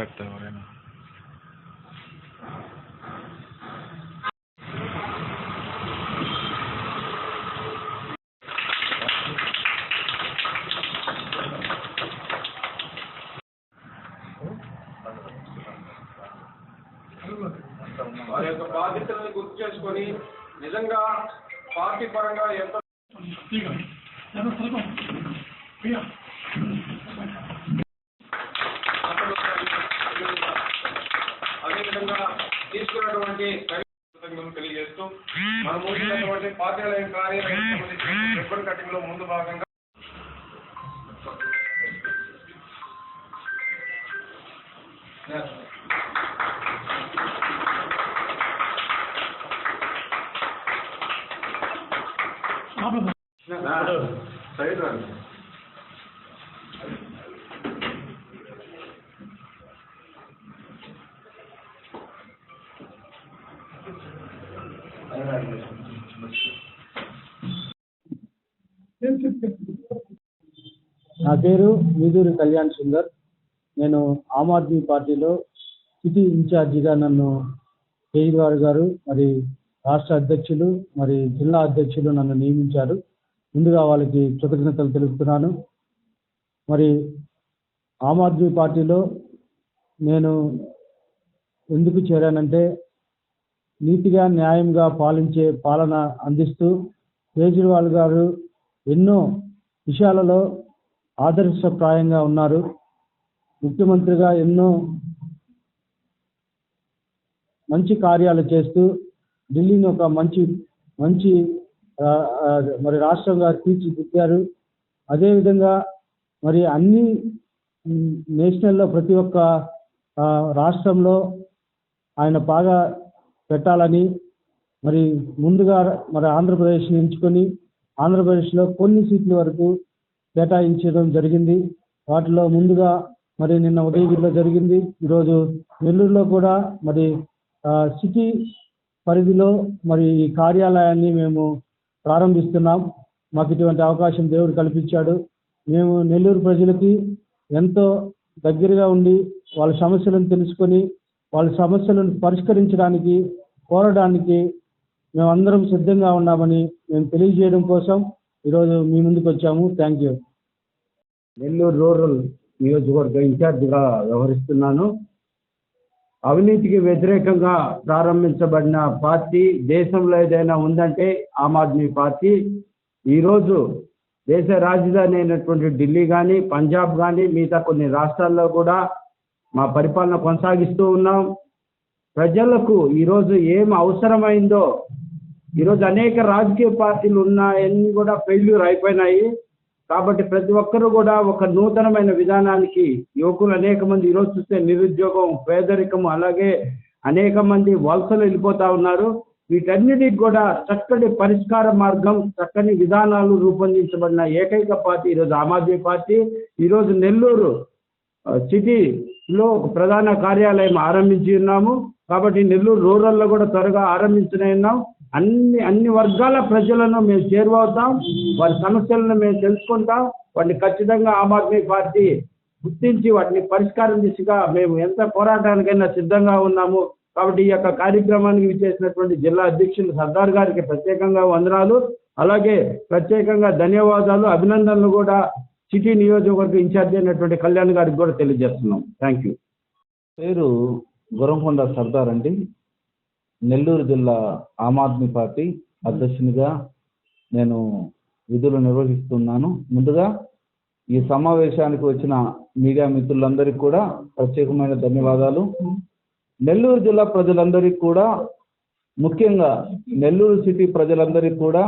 పెడతారు ఎవరైనా వారి యొక్క బాధ్యతలను గుర్తు చేసుకొని నిజంగా పార్టీ పరంగా ఎంత తీసుకున్నటువంటి కృతజ్ఞతలు తెలియజేస్తూ మన కార్యాలయం సంబంధించిన రిబ్బన్ కటింగ్లో ముందు భాగంగా సైడ్ రండి. నా పేరు వీదూరి కళ్యాణ్ సుందర్. నేను ఆమ్ ఆద్మీ పార్టీలో సిటీ ఇన్ఛార్జిగా నన్ను కేజ్రీవాల్ గారు మరి రాష్ట్ర అధ్యక్షులు మరి జిల్లా అధ్యక్షులు నన్ను నియమించారు. ముందుగా వాళ్ళకి కృతజ్ఞతలు తెలుపుతున్నాను. మరి ఆమ్ ఆద్మీ పార్టీలో నేను ఎందుకు చేరానంటే నీతిగా న్యాయంగా పాలించే పాలన అందిస్తూ కేజ్రీవాల్ గారు ఎన్నో విషయాలలో ఆదర్శప్రాయంగా ఉన్నారు. ముఖ్యమంత్రిగా ఎన్నో మంచి కార్యాలు చేస్తూ ఢిల్లీని ఒక మంచి మంచి మరి రాష్ట్రంగా తీర్చిదిద్దారు. అదేవిధంగా మరి అన్ని నేషనల్లో ప్రతి ఒక్క రాష్ట్రంలో ఆయన బాగా పెట్టాలని మరి ముందుగా మరి ఆంధ్రప్రదేశ్ని ఎంచుకొని ఆంధ్రప్రదేశ్లో కొన్ని సీట్ల వరకు కేటాయించడం జరిగింది. వాటిలో ముందుగా మరి నిన్న ఉదయగిరిలో జరిగింది. ఈరోజు నెల్లూరులో కూడా మరి సిటీ పరిధిలో మరి ఈ కార్యాలయాన్ని మేము ప్రారంభిస్తున్నాం. మాకు ఇటువంటి అవకాశం దేవుడు కల్పించాడు. మేము నెల్లూరు ప్రజలకి ఎంతో దగ్గరగా ఉండి వాళ్ళ సమస్యలను తెలుసుకొని వాళ్ళ సమస్యలను పరిష్కరించడానికి కోరడానికి మేమందరం సిద్ధంగా ఉన్నామని మేము తెలియజేయడం కోసం ఈరోజు మీ ముందుకు వచ్చాము. Thank you. నెల్లూరు రూరల్ నియోజకవర్గ ఇన్ఛార్జిగా వ్యవహరిస్తున్నాను. అవినీతికి వ్యతిరేకంగా ప్రారంభించబడిన పార్టీ దేశంలో ఏదైనా ఉందంటే ఆమ్ ఆద్మీ పార్టీ. ఈరోజు దేశ రాజధాని అయినటువంటి ఢిల్లీ కానీ పంజాబ్ కానీ మిగతా కొన్ని రాష్ట్రాల్లో కూడా మా పరిపాలన కొనసాగిస్తూ ఉన్నాం. ప్రజలకు ఈరోజు ఏం అవసరమైందో ఈరోజు అనేక రాజకీయ పార్టీలు ఉన్నాయన్నీ కూడా ఫెయిల్యూర్ అయిపోయినాయి. కాబట్టి ప్రతి ఒక్కరూ కూడా ఒక నూతనమైన విధానానికి యువకులు అనేక మంది ఈరోజు చూస్తే నిరుద్యోగం పేదరికం అలాగే అనేక మంది వలసలు వెళ్ళిపోతా ఉన్నారు. వీటన్నిటికి కూడా చక్కటి పరిష్కార మార్గం చక్కని విధానాలు రూపొందించబడిన ఏకైక పార్టీ ఈరోజు ఆమ్ ఆద్మీ పార్టీ. ఈరోజు నెల్లూరు సిటీలో ఒక ప్రధాన కార్యాలయం ఆరంభించి ఉన్నాము. కాబట్టి నెల్లూరు రూరల్లో కూడా త్వరగా ఆరంభించనే ఉన్నాం. అన్ని అన్ని వర్గాల ప్రజలను మేము చేరువవుతాం. వారి సమస్యలను మేము తెలుసుకుంటాం. వాటిని ఖచ్చితంగా ఆమ్ ఆద్మీ పార్టీ గుర్తించి వాటిని పరిష్కారం దిశగా మేము ఎంత పోరాటానికైనా సిద్ధంగా ఉన్నాము. కాబట్టి ఈ యొక్క కార్యక్రమానికి విచ్చేసినటువంటి జిల్లా అధ్యక్షులు సర్దార్ గారికి ప్రత్యేకంగా వందనాలు. అలాగే ప్రత్యేకంగా ధన్యవాదాలు అభినందనలు కూడా సిటీ నియోజకవర్గ ఇన్ఛార్జి అయినటువంటి కళ్యాణ్ గారికి కూడా తెలియజేస్తున్నాం. థ్యాంక్ యూ పేరు గురంకొండ సర్దార్ అండి. నెల్లూరు జిల్లా ఆమ్ ఆద్మీ పార్టీ అధ్యక్షునిగా నేను విధులు నిర్వహిస్తున్నాను. ముందుగా ఈ సమావేశానికి వచ్చిన మీడియా మిత్రులందరికీ కూడా ప్రత్యేకమైన ధన్యవాదాలు. నెల్లూరు జిల్లా ప్రజలందరికీ కూడా ముఖ్యంగా నెల్లూరు సిటీ ప్రజలందరికీ కూడా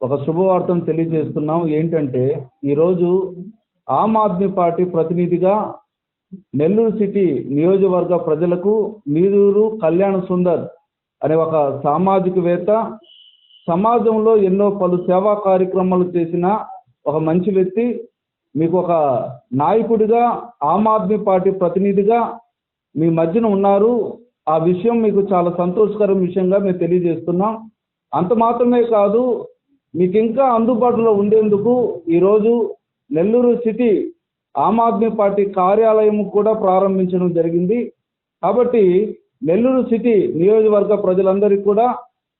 ఒక శుభవార్తను తెలియజేస్తున్నాం ఏంటంటే ఈరోజు ఆమ్ ఆద్మీ పార్టీ ప్రతినిధిగా నెల్లూరు సిటీ నియోజకవర్గ ప్రజలకు మీరూరు కళ్యాణ సుందర్ అనే ఒక సామాజికవేత్త సమాజంలో ఎన్నో పలు సేవా కార్యక్రమాలు చేసిన ఒక మంచి వ్యక్తి మీకు ఒక నాయకుడిగా ఆమ్ ఆద్మీ పార్టీ ప్రతినిధిగా మీ మధ్యన ఉన్నారు. ఆ విషయం మీకు చాలా సంతోషకరం విషయంగా మేము తెలియజేస్తున్నాం. అంత మాత్రమే కాదు మీకు ఇంకా అందుబాటులో ఉండేందుకు ఈరోజు నెల్లూరు సిటీ ఆమ్ ఆద్మీ పార్టీ కార్యాలయం కూడా ప్రారంభించడం జరిగింది. కాబట్టి నెల్లూరు సిటీ నియోజకవర్గ ప్రజలందరికీ కూడా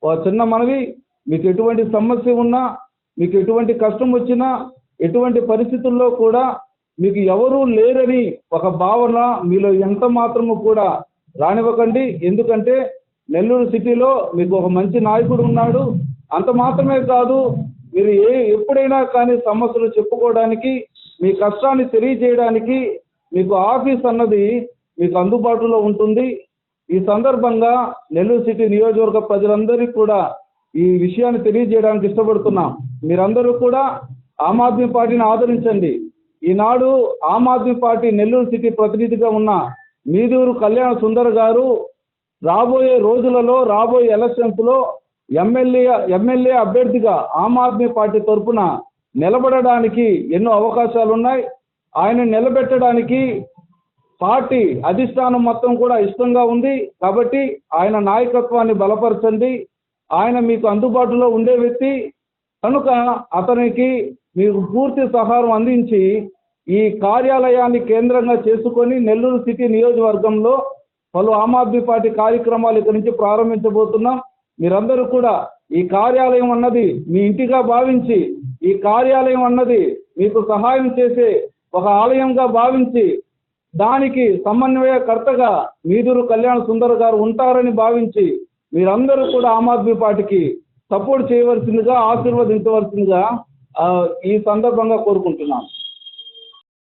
ఒక చిన్న మనవి మీకు ఎటువంటి సమస్య ఉన్నా మీకు ఎటువంటి కష్టం వచ్చినా ఎటువంటి పరిస్థితుల్లో కూడా మీకు ఎవరూ లేరని ఒక భావన మీలో ఎంత మాత్రము కూడా రానివ్వకండి. ఎందుకంటే నెల్లూరు సిటీలో మీకు ఒక మంచి నాయకుడు ఉన్నాడు. అంత మాత్రమే కాదు మీరు ఏ ఎప్పుడైనా కానీ సమస్యలు చెప్పుకోవడానికి మీ కష్టాన్ని తెలియజేయడానికి మీకు ఆఫీస్ అన్నది మీకు అందుబాటులో ఉంటుంది. ఈ సందర్భంగా నెల్లూరు సిటీ నియోజకవర్గ ప్రజలందరికీ కూడా ఈ విషయాన్ని తెలియజేయడానికి ఇష్టపడుతున్నాం. మీరందరూ కూడా ఆమ్ ఆద్మీ పార్టీని ఆదరించండి. ఈనాడు ఆమ్ ఆద్మీ పార్టీ నెల్లూరు సిటీ ప్రతినిధిగా ఉన్న మీదూరు కళ్యాణ సుందర్ గారు రాబోయే రోజులలో రాబోయే ఎలక్షన్స్లో ఎమ్మెల్యే ఎమ్మెల్యే అభ్యర్థిగా ఆమ్ ఆద్మీ పార్టీ తరఫున నిలబడడానికి ఎన్నో అవకాశాలు ఉన్నాయి ఆయన నిలబెట్టడానికి పార్టీ అధిష్టానం మొత్తం కూడా ఇష్టంగా ఉంది కాబట్టి ఆయన నాయకత్వాన్ని బలపరచండి. ఆయన మీకు అందుబాటులో ఉండే వ్యక్తి. కనుక అతనికి మీకు పూర్తి సహారం అందించి ఈ కార్యాలయాన్ని కేంద్రంగా చేసుకొని నెల్లూరు సిటీ నియోజకవర్గంలో పలు ఆమ్ ఆద్మీ పార్టీ కార్యక్రమాలు ఇక్కడి నుంచి ప్రారంభించబోతున్నాం. మీరందరూ కూడా ఈ కార్యాలయం అన్నది మీ ఇంటిగా భావించి ఈ కార్యాలయం అన్నది మీకు సహాయం చేసే ఒక ఆలయంగా భావించి దానికి సమన్వయకర్తగా మీదురు కళ్యాణ సుందర్ గారు ఉంటారని భావించి మీరందరూ కూడా ఆమ్ ఆద్మీ పార్టీకి సపోర్ట్ చేయవలసిందిగా ఆశీర్వదించవలసిందిగా ఆ, ఈ సందర్భంగా కోరుకుంటున్నాను.